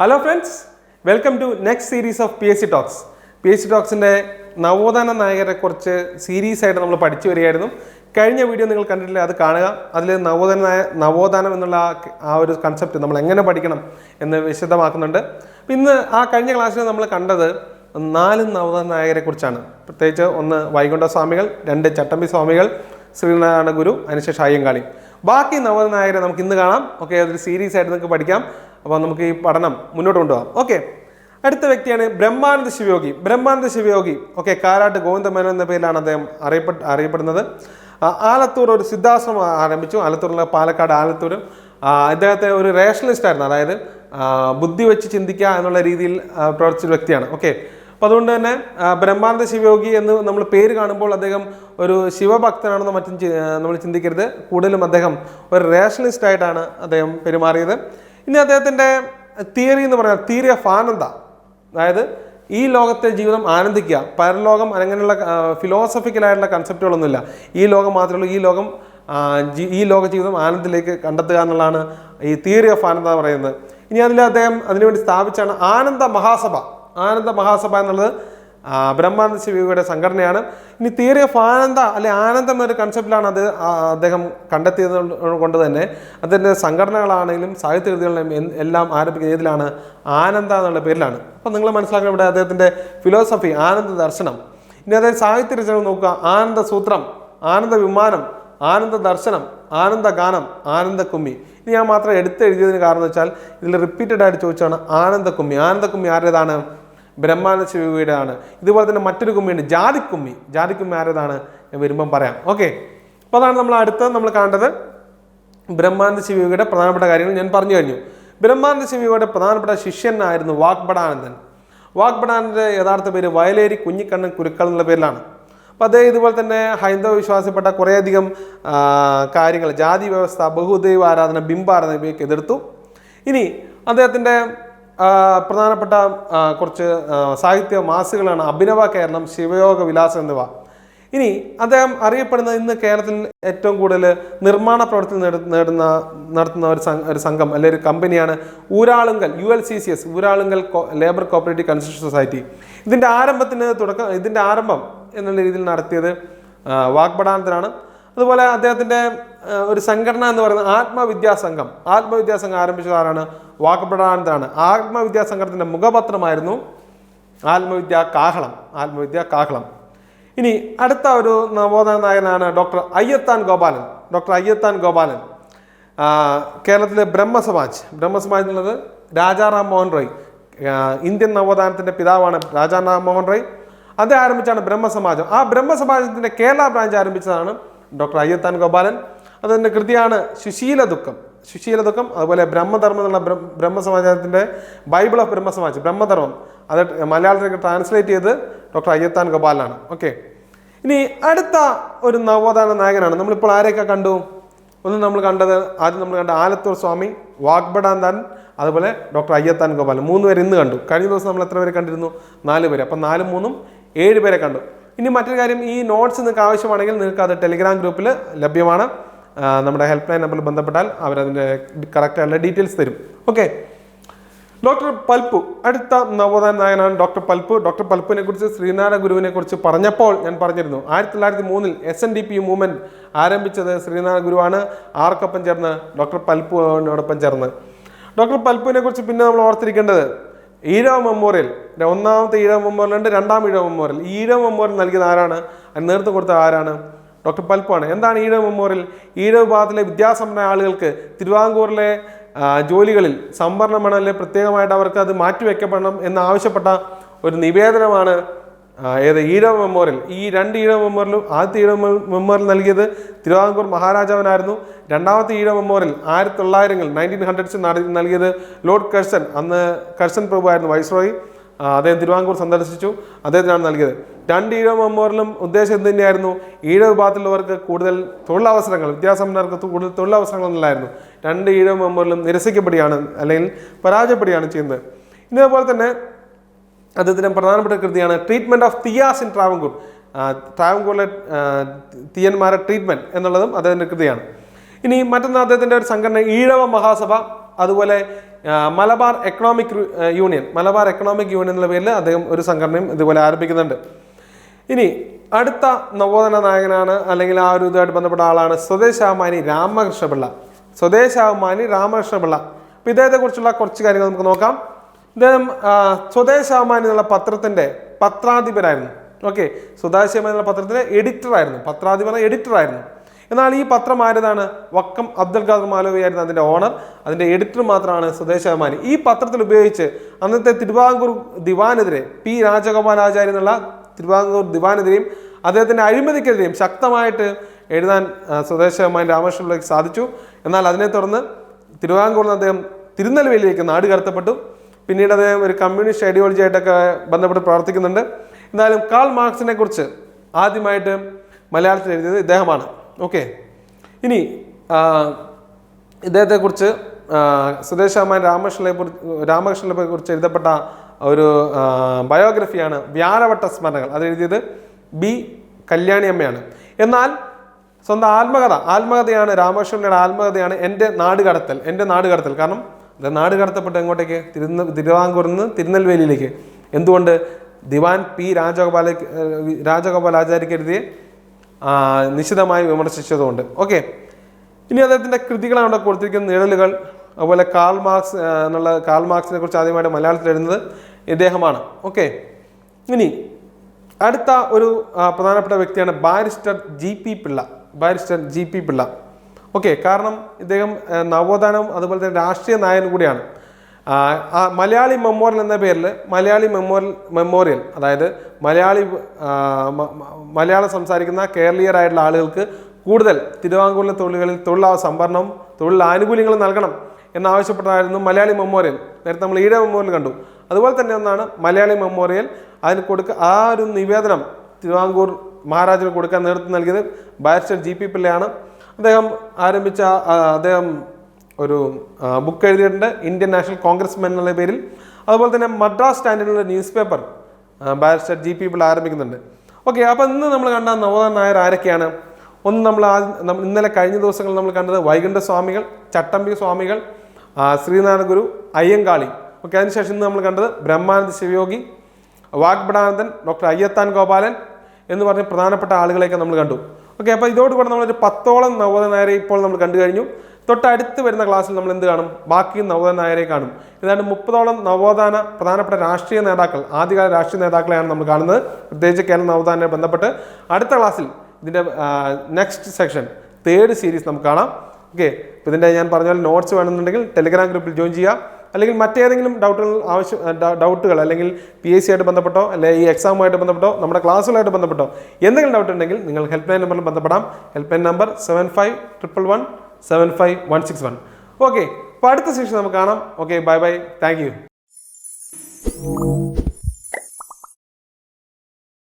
Hello friends welcome to next series of P S C talks P S C ടോക്സിന്റെ നവോത്ഥാന നായകരെ കുറിച്ച് series ആയിട്ട് നമ്മൾ പഠിച്ചു വരികയായിരുന്നു. കഴിഞ്ഞ വീഡിയോ നിങ്ങൾ കണ്ടിട്ടില്ല? അത് കാണുക. അതിൽ നവോത്ഥാന നായ നവോത്ഥാനം എന്നുള്ള ആ ഒരു കൺസെപ്റ്റ് നമ്മൾ എങ്ങനെ പഠിക്കണം എന്ന് വിശദമാക്കുന്നുണ്ട്. ഇന്ന് ആ കഴിഞ്ഞ ക്ലാസ്സിൽ നമ്മൾ കണ്ടത് നാല് നവോത്ഥാന നായകരെ കുറിച്ചാണ്. പ്രത്യേകിച്ച് ഒന്ന് വൈകുണ്ഠ സ്വാമികൾ രണ്ട് ചട്ടമ്പി സ്വാമികൾ ശ്രീനാരായണ ഗുരു അതിനുശേഷം അയ്യങ്കാളി. ബാക്കി നവനായകരെ നായകരെ നമുക്ക് ഇന്ന് കാണാം. ഓക്കെ അതൊരു സീരീസ് ആയിട്ട് നിങ്ങൾക്ക് പഠിക്കാം. അപ്പോൾ നമുക്ക് ഈ പഠനം മുന്നോട്ട് കൊണ്ടുപോകാം. ഓക്കെ അടുത്ത വ്യക്തിയാണ് ബ്രഹ്മാനന്ദ ശിവയോഗി. ബ്രഹ്മാനന്ദ ശിവയോഗി. ഓക്കെ കാരാട്ട് ഗോവിന്ദമേനോ എന്ന പേരിലാണ് അദ്ദേഹം അറിയപ്പെട്ട് അറിയപ്പെടുന്നത്. ആലത്തൂർ ഒരു സിദ്ധാശ്രമം ആരംഭിച്ചു. ആലത്തൂരിലെ പാലക്കാട് ആലത്തൂർ അദ്ദേഹത്തെ ഒരു റേഷണലിസ്റ്റ് ആയിരുന്നു. അതായത് ബുദ്ധി വെച്ച് ചിന്തിക്കുക എന്നുള്ള രീതിയിൽ പ്രവർത്തിച്ച വ്യക്തിയാണ്. ഓക്കെ അപ്പോൾ അതുകൊണ്ട് തന്നെ ബ്രഹ്മാനന്ദ ശിവയോഗി എന്ന് നമ്മൾ പേര് കാണുമ്പോൾ അദ്ദേഹം ഒരു ശിവഭക്തനാണെന്ന് മറ്റും നമ്മൾ ചിന്തിക്കരുത്. കൂടുതലും അദ്ദേഹം ഒരു റേഷണലിസ്റ്റ് ആയിട്ടാണ് അദ്ദേഹം പെരുമാറിയത്. ഇനി അദ്ദേഹത്തിന്റെ തിയറി എന്ന് പറഞ്ഞാൽ തിയറി ഓഫ് ആനന്ദ. അതായത് ഈ ലോകത്തെ ജീവിതം ആനന്ദിക്കുക. പരലോകം അങ്ങനെയുള്ള ഫിലോസഫിക്കലായിട്ടുള്ള കൺസെപ്റ്റുകളൊന്നുമില്ല ഈ ലോകം മാത്രമേ ഉള്ളൂ. ഈ ലോകം ഈ ലോക ജീവിതം ആനന്ദത്തിലേക്ക് കണ്ടെത്തുക എന്നുള്ളതാണ് ഈ തിയറി ഓഫ് ആനന്ദ പറയുന്നത്. ഇനി അതിൽ അദ്ദേഹം അതിനുവേണ്ടി സ്ഥാപിച്ചാണ് ആനന്ദ മഹാസഭ. ആനന്ദ മഹാസഭ എന്നുള്ളത് ബ്രഹ്മാനന്ദ ശിവയുടെ സംഘടനയാണ്. ഇനി തിയറി ഓഫ് ആനന്ദ അല്ലെ ആനന്ദം എന്നൊരു കൺസെപ്റ്റിലാണ് അത് അദ്ദേഹം കണ്ടെത്തിയത് കൊണ്ട് തന്നെ. അതിന്റെ സംഘടനകളാണെങ്കിലും സാഹിത്യകൃതികളിലും എല്ലാം ആരംഭിക്കുന്നത് ഏതിലാണ്? ആനന്ദ എന്നുള്ള പേരിലാണ്. അപ്പം നിങ്ങൾ മനസ്സിലാക്കണം ഇവിടെ അദ്ദേഹത്തിന്റെ ഫിലോസഫി ആനന്ദ ദർശനം. ഇനി അതായത് സാഹിത്യ രചന നോക്കുക. ആനന്ദ സൂത്രം ആനന്ദ വിമാനം ആനന്ദ ദർശനം ആനന്ദ ഗാനം ആനന്ദ കുമ്മി. ഇനി ഞാൻ മാത്രം എടുത്തെഴുതിയതിന് കാരണം വെച്ചാൽ ഇതിൽ റിപ്പീറ്റഡ് ആയിട്ട് ചോദിച്ചാണ് ആനന്ദ കുമ്മി. ആനന്ദ കുമ്മി ആരുടേതാണ് ബ്രഹ്മാനന്ദ ശിവയുടേതാണ് ഇതുപോലെ തന്നെ മറ്റൊരു കുമ്മിയുണ്ട്. ജാതിക്കുമ്മി. ജാതിക്കുമ്മി ആരതാണ്? വരുമ്പം പറയാം. ഓക്കെ. അപ്പോൾ അതാണ് നമ്മൾ അടുത്ത നമ്മൾ കണ്ടത് ബ്രഹ്മാനന്ദ ശിവയുടെ പ്രധാനപ്പെട്ട കാര്യങ്ങൾ ഞാൻ പറഞ്ഞു കഴിഞ്ഞു. ബ്രഹ്മാനന്ദ ശിവയുടെ പ്രധാനപ്പെട്ട ശിഷ്യനായിരുന്നു വാഗ്ബടാനന്ദൻ വാഗ്ബടാനന്ദന്റെ യഥാർത്ഥ പേര് വയലേരി കുഞ്ഞിക്കണ്ണൻ കുരുക്കൾ എന്നുള്ള പേരിലാണ്. അപ്പോൾ അദ്ദേഹം ഇതുപോലെ തന്നെ ഹൈന്ദവ വിശ്വാസപ്പെട്ട കുറേയധികം കാര്യങ്ങൾ ജാതി വ്യവസ്ഥ ബഹുദൈവ ആരാധന ബിംബാരാധന ഇവയൊക്കെ എതിർത്തു. ഇനി അദ്ദേഹത്തിന്റെ പ്രധാനപ്പെട്ട കുറച്ച് സാഹിത്യ മാസികളാണ് അഭിനവ കേരളം ശിവയോഗ വിലാസം എന്നിവ. ഇനി അദ്ദേഹം അറിയപ്പെടുന്ന ഇന്ന് കേരളത്തിൽ ഏറ്റവും കൂടുതൽ നിർമ്മാണ പ്രവർത്തി നേടുന്ന നടത്തുന്ന ഒരു ഒരു സംഘം അല്ലെങ്കിൽ ഒരു കമ്പനിയാണ് Uralungal U L C C S Uralungal labour cooperative construction society. ഇതിന്റെ ആരംഭത്തിന് തുടക്കം ഇതിന്റെ ആരംഭം എന്നുള്ള രീതിയിൽ നടത്തിയത് വാഗ്ബടാനത്തിനാണ് അതുപോലെ അദ്ദേഹത്തിന്റെ ഒരു സംഘടന എന്ന് പറയുന്നത് ആത്മവിദ്യാ സംഘം. ആത്മവിദ്യാ സംഘം ആരംഭിച്ചത് ആരാണ്? വാഗ്ബടാനന്ദനാണ് ആത്മവിദ്യാ സംഘത്തിന്റെ മുഖപത്രമായിരുന്നു ആത്മവിദ്യ കാഹളം. ആത്മവിദ്യ കാഹളം. ഇനി അടുത്ത ഒരു നവോദയ നായകനാണ് ഡോക്ടർ അയ്യത്താൻ ഗോപാലൻ. ഡോക്ടർ അയ്യത്താൻ ഗോപാലൻ. കേരളത്തിലെ ബ്രഹ്മസമാജ്. ബ്രഹ്മസമാജ് എന്നുള്ളത് രാജാറാം മോഹൻ റോയ്. ഇന്ത്യൻ നവോത്ഥാനത്തിന്റെ പിതാവാണ് രാജാറാം മോഹൻ റോയ്. അത് ആരംഭിച്ചാണ് ബ്രഹ്മസമാജം. ആ ബ്രഹ്മസമാജത്തിന്റെ കേരള ബ്രാഞ്ച് ആരംഭിച്ചതാണ് ഡോക്ടർ അയ്യത്താൻ ഗോപാലൻ. അതിന്റെ കൃതിയാണ് സുശീല ദുഃഖം. സുശീല ദുഃഖം അതുപോലെ ബ്രഹ്മധർമ്മം എന്നുള്ള ബ്രഹ്മസമാചാരത്തിന്റെ ബൈബിൾ ഓഫ് ബ്രഹ്മസമാജ് ബ്രഹ്മധർമ്മം. അത് മലയാളത്തിലേക്ക് ട്രാൻസ്ലേറ്റ് ചെയ്ത് ഡോക്ടർ അയ്യത്താൻ ഗോപാലാണ്. ഓക്കെ. ഇനി അടുത്ത ഒരു നവോത്ഥാന നായകനാണ്. നമ്മളിപ്പോൾ ആരെയൊക്കെ കണ്ടു? ഒന്ന് നമ്മൾ കണ്ടത് ആദ്യം നമ്മൾ കണ്ട ആലത്തൂർ സ്വാമി വാഗ്ബടാന്താൻ അതുപോലെ ഡോക്ടർ അയ്യത്താൻ ഗോപാലൻ. മൂന്ന് പേര് ഇന്ന് കണ്ടു. കഴിഞ്ഞ ദിവസം നമ്മൾ എത്ര പേരെ കണ്ടിരുന്നു? നാല് പേര്. അപ്പം നാലും മൂന്നും ഏഴ് പേരെ കണ്ടു. ഇനി മറ്റൊരു കാര്യം ഈ നോട്ട്സ് നിങ്ങൾക്ക് ആവശ്യമാണെങ്കിൽ നിങ്ങൾക്ക് അത് ടെലിഗ്രാം ഗ്രൂപ്പിൽ ലഭ്യമാണ്. നമ്മുടെ ഹെൽപ്പ് ലൈൻ നമ്പറിൽ ബന്ധപ്പെട്ടാൽ അവരതിന്റെ കറക്റ്റായിട്ടുള്ള ഡീറ്റെയിൽസ് തരും. ഓക്കെ ഡോക്ടർ പൽപ്പു അടുത്ത നവോദയ നായകനാണ് ഡോക്ടർ പൽപ്പു. ഡോക്ടർ പൽപ്പുവിനെ കുറിച്ച് ശ്രീനാരായണ ഗുരുവിനെ കുറിച്ച് പറഞ്ഞപ്പോൾ ഞാൻ പറഞ്ഞിരുന്നു ആയിരത്തി തൊള്ളായിരത്തി മൂന്നിൽ എസ് എൻ ഡി പി ആരംഭിച്ചത് ശ്രീനാരായണ ഗുരുവാണ്. ആർക്കൊപ്പം ചേർന്ന്? ഡോക്ടർ പൽപ്പുവിനോടൊപ്പം ചേർന്ന്. ഡോക്ടർ പൽപ്പുവിനെ കുറിച്ച് പിന്നെ നമ്മൾ ഓർത്തിരിക്കേണ്ടത് ഈഴവ മെമ്മോറിയൽ ഒന്നാമത്തെ ഈഴവ മെമ്മോറിയൽ ഉണ്ട് രണ്ടാം ഈഴവ മെമ്മോറിയൽ ഈഴവ മെമ്മോറിയൽ നൽകിയത് ആരാണ്? നേതൃത്വം കൊടുത്ത ആരാണ്? ഡോക്ടർ പൽപ്പാണ്. എന്താണ് ഈഴവ് മെമ്മോറിയൽ? ഈഴവ് വിഭാഗത്തിലെ വിദ്യാസമ്പന്ന ആളുകൾക്ക് തിരുവാങ്കൂറിലെ ജോലികളിൽ സംവരണം വേണം അല്ലെങ്കിൽ പ്രത്യേകമായിട്ട് അവർക്ക് അത് മാറ്റിവെക്കപ്പെടണം എന്നാവശ്യപ്പെട്ട ഒരു നിവേദനമാണ് ഏത് ഈഴവ് മെമ്മോറിയൽ. ഈ രണ്ട് ഈഴവ് മെമ്മോറിയലും ആദ്യത്തെ ഈഴവ് മെമ്മോറിയൽ നൽകിയത് തിരുവിതാംകൂർ മഹാരാജാവിനായിരുന്നു. രണ്ടാമത്തെ ഈഴവ് മെമ്മോറിയൽ ആയിരത്തി തൊള്ളായിരങ്ങൾ നയന്റീൻ ഹൺഡ്രഡ്സിൽ നൽകിയത് ലോർഡ് കഴ്സൺ. അന്ന് കഴ്സൺ പ്രഭു ആയിരുന്നു വൈസ്രോയി. അദ്ദേഹം തിരുവാങ്കൂർ സന്ദർശിച്ചു. അദ്ദേഹത്തിനാണ് നൽകിയത്. രണ്ട് ഈഴവ മെമ്മോറിയലും ഉദ്ദേശം എന്ത് തന്നെയായിരുന്നു ഈഴവ വിഭാഗത്തിലുള്ളവർക്ക് കൂടുതൽ തൊഴിലവസരങ്ങൾ വിദ്യാസമ്പന്നർക്ക് കൂടുതൽ തൊഴിലവസരങ്ങളൊന്നുമില്ലായിരുന്നു രണ്ട് ഈഴവ മെമ്മോറിയലും നിരസിക്കപ്പെടുകയാണ് അല്ലെങ്കിൽ പരാജയപ്പെടുകയാണ് ചെയ്യുന്നത്. ഇതേപോലെ തന്നെ അദ്ദേഹത്തിന്റെ പ്രധാനപ്പെട്ട കൃതിയാണ് treatment of Thiyas in Travancore ട്രാവൻകൂറിലെ തീയന്മാരെ ട്രീറ്റ്മെന്റ് എന്നുള്ളതും അദ്ദേഹത്തിന്റെ കൃതിയാണ്. ഇനി മറ്റൊന്ന് അദ്ദേഹത്തിന്റെ ഒരു സംഘടന ഈഴവ മഹാസഭ അതുപോലെ Malabar economic union Malabar economic union എന്നുള്ള പേരിൽ അദ്ദേഹം ഒരു സംഘടനയും ഇതുപോലെ ആരംഭിക്കുന്നുണ്ട്. ഇനി അടുത്ത നവോത്ഥാന നായകനാണ് അല്ലെങ്കിൽ ആ ഒരു ഇതുമായിട്ട് ബന്ധപ്പെട്ട ആളാണ് സ്വദേശാഭിമാനി രാമകൃഷ്ണപിള്ള. സ്വദേശാഭിമാനി രാമകൃഷ്ണപിള്ള. അപ്പോൾ ഇദ്ദേഹത്തെക്കുറിച്ചുള്ള കുറച്ച് കാര്യങ്ങൾ നമുക്ക് നോക്കാം. ഇദ്ദേഹം സ്വദേശാഭിമാനി എന്നുള്ള പത്രത്തിന്റെ പത്രാധിപരായിരുന്നു. ഓക്കെ സ്വദേശാഭിമാനി എന്നുള്ള പത്രത്തിന്റെ എഡിറ്ററായിരുന്നു പത്രാധിപർ എഡിറ്റർ ആയിരുന്നു. എന്നാൽ ഈ പത്രം ആരതാണ്? വക്കം അബ്ദുൽ ഖാദർ മാലവി ആയിരുന്നു അതിന്റെ ഓണർ. അതിന്റെ എഡിറ്റർ മാത്രമാണ് സ്വദേശാഭിമാനി ഈ പത്രത്തിൽ ഉപയോഗിച്ച് അന്നത്തെ തിരുവിതാംകൂർ ദിവാനെതിരെ പി രാജഗോപാലാചാര്യ എന്നുള്ള തിരുവിതാംകൂർ ദിവാനെതിരെയും അദ്ദേഹത്തിന്റെ അഴിമതിക്കെതിരെയും ശക്തമായിട്ട് എഴുതാൻ സ്വദേശ് സ്വദേശാഭിമാനി രാമകൃഷ്ണപിള്ളയ്ക്ക് സാധിച്ചു. എന്നാൽ അതിനെ തുടർന്ന് തിരുവിതാംകൂറിൽ അദ്ദേഹം തിരുനെൽവേലിയിലേക്ക് നാട് കടത്തപ്പെട്ടു. പിന്നീട് അദ്ദേഹം ഒരു കമ്മ്യൂണിസ്റ്റ് ഐഡിയോളജി ആയിട്ടൊക്കെ ബന്ധപ്പെട്ട് പ്രവർത്തിക്കുന്നുണ്ട്. എന്നാലും കാൾ മാർക്സിനെ കുറിച്ച് ആദ്യമായിട്ട് മലയാളത്തിൽ എഴുതിയത് ഇദ്ദേഹമാണ്. ഓക്കെ ഇനി ഇദ്ദേഹത്തെക്കുറിച്ച് ആ, സുദേശാമാൻ രാമകൃഷ്ണനെ രാമകൃഷ്ണനെ കുറിച്ച് എഴുതപ്പെട്ട ഒരു ബയോഗ്രഫിയാണ് വ്യാഴവട്ട സ്മരണകൾ. അത് എഴുതിയത് ബി കല്യാണി അമ്മയാണ് എന്നാൽ സ്വന്തം ആത്മകഥ ആത്മകഥയാണ് രാമകൃഷ്ണന്റെ ആത്മകഥയാണ് എന്റെ നാട് കടത്തൽ എന്റെ നാട് കടത്തൽ കാരണം ഇത് നാട് കടത്തപ്പെട്ട് എങ്ങോട്ടേക്ക്? തിരുന്ന തിരുവാങ്കൂറിൽ നിന്ന് തിരുനെൽവേലിയിലേക്ക്. എന്തുകൊണ്ട്? ദിവാൻ പി രാജഗോപാല രാജഗോപാലാചാര്യക്ക് എഴുതിയ നിശിതമായി വിമർശിച്ചതുകൊണ്ട്. ഓക്കെ. ഇനി അദ്ദേഹത്തിന്റെ കൃതികളാണ് അവിടെ കൊടുത്തിരിക്കുന്ന നിഴലുകൾ അതുപോലെ കാൾ മാർക്സ് എന്നുള്ള കാൾ മാർക്സിനെ കുറിച്ച് ആദ്യമായിട്ട് മലയാളത്തിൽ എഴുതുന്നത് ഇദ്ദേഹമാണ്. ഓക്കെ. ഇനി അടുത്ത ഒരു പ്രധാനപ്പെട്ട വ്യക്തിയാണ് barrister G P Pillai. Barrister G P Pillai. Okay. കാരണം ഇദ്ദേഹം നവോത്ഥാനം അതുപോലെ തന്നെ രാഷ്ട്രീയ നായകൻ കൂടിയാണ്. മലയാളി മെമ്മോറിയൽ എന്ന പേരിൽ മലയാളി മെമ്മോറിയൽ മെമ്മോറിയൽ അതായത് മലയാളി മലയാളം സംസാരിക്കുന്ന കേരളീയരായിട്ടുള്ള ആളുകൾക്ക് കൂടുതൽ തിരുവാങ്കൂറിലെ തൊഴിലുകളിൽ തൊഴിൽ സംഭരണം തൊഴിൽ ആനുകൂല്യങ്ങൾ നൽകണം എന്നാവശ്യപ്പെട്ടതായിരുന്നു മലയാളി മെമ്മോറിയൽ. നേരത്തെ നമ്മൾ ഈഴ മെമ്മോറിയൽ കണ്ടു. അതുപോലെ തന്നെ ഒന്നാണ് മലയാളി മെമ്മോറിയൽ. അതിന് കൊടുക്ക ആ ഒരു നിവേദനം തിരുവാങ്കൂർ മഹാരാജന് കൊടുക്കാൻ നേതൃത്വം നൽകിയത് ബാരിസ്റ്റർ ജി പി പിള്ളയാണ്. അദ്ദേഹം ആരംഭിച്ച അദ്ദേഹം ഒരു ബുക്ക് എഴുതിയിട്ടുണ്ട്. ഇന്ത്യൻ നാഷണൽ കോൺഗ്രസ് മെൻ എന്നുള്ള പേരിൽ. അതുപോലെ തന്നെ മദ്രാസ് സ്റ്റാൻഡേർഡിലുള്ള newspaper barrister G P ആരംഭിക്കുന്നുണ്ട്. ഓക്കെ അപ്പോൾ ഇന്ന് നമ്മൾ കണ്ട നവോദയ നായർ ആരൊക്കെയാണ്? ഒന്ന് നമ്മൾ ആ ഇന്നലെ കഴിഞ്ഞ ദിവസങ്ങളിൽ നമ്മൾ കണ്ടത് വൈകുണ്ഠ സ്വാമികൾ ചട്ടമ്പി സ്വാമികൾ ശ്രീനാരായണ ഗുരു അയ്യങ്കാളി. ഓക്കെ അതിനുശേഷം ഇന്ന് നമ്മൾ കണ്ടത് ബ്രഹ്മാനന്ദ ശിവയോഗി വാഗ്ബടാനന്ദൻ ഡോക്ടർ അയ്യത്താൻ ഗോപാലൻ എന്ന് പറഞ്ഞ പ്രധാനപ്പെട്ട ആളുകളെയൊക്കെ നമ്മൾ കണ്ടു. ഓക്കെ അപ്പോൾ ഇതോടുകൂടെ നമ്മളൊരു പത്തോളം നവോദയ നായരെ ഇപ്പോൾ നമ്മൾ കണ്ടു കഴിഞ്ഞു. തൊട്ടടുത്ത് വരുന്ന ക്ലാസ്സിൽ നമ്മൾ എന്ത് കാണും? ബാക്കി നവോദന നായരെ കാണും. ഏതാണ്ട് മുപ്പതോളം നവോത്ഥാന പ്രധാനപ്പെട്ട രാഷ്ട്രീയ നേതാക്കൾ ആദ്യകാല രാഷ്ട്രീയ നേതാക്കളെയാണ് നമ്മൾ കാണുന്നത്. പ്രത്യേകിച്ച് കേരള നവോത്ഥാനെ ബന്ധപ്പെട്ട് അടുത്ത ക്ലാസ്സിൽ ഇതിന്റെ നെക്സ്റ്റ് സെക്ഷൻ തേർഡ് സീരീസ് നമുക്ക് കാണാം. ഓക്കെ അപ്പോൾ ഇതിന്റെ ഞാൻ പറഞ്ഞ പോലെ നോട്ട്സ് വേണമെന്നുണ്ടെങ്കിൽ ടെലിഗ്രാം ഗ്രൂപ്പിൽ ജോയിൻ ചെയ്യുക. അല്ലെങ്കിൽ മറ്റേതെങ്കിലും ഡൗട്ടുകൾ ആവശ്യം ഡൗട്ടുകൾ അല്ലെങ്കിൽ പി എസ് സി ആയിട്ട് ബന്ധപ്പെട്ടോ അല്ലെങ്കിൽ ഈ എക്സാമുമായിട്ട് ബന്ധപ്പെട്ടോ നമ്മുടെ ക്ലാസ്സുകളായിട്ട് ബന്ധപ്പെട്ടോ എന്തെങ്കിലും ഡൗട്ട് ഉണ്ടെങ്കിൽ നിങ്ങൾ ഹെൽപ്പ് ലൈൻ നമ്പറിൽ ബന്ധപ്പെടാം. Helpline number seven five triple one seven five one six one okay അപ്പോൾ അടുത്ത സെഷൻ നമുക്ക് കാണാം. Okay bye bye thank you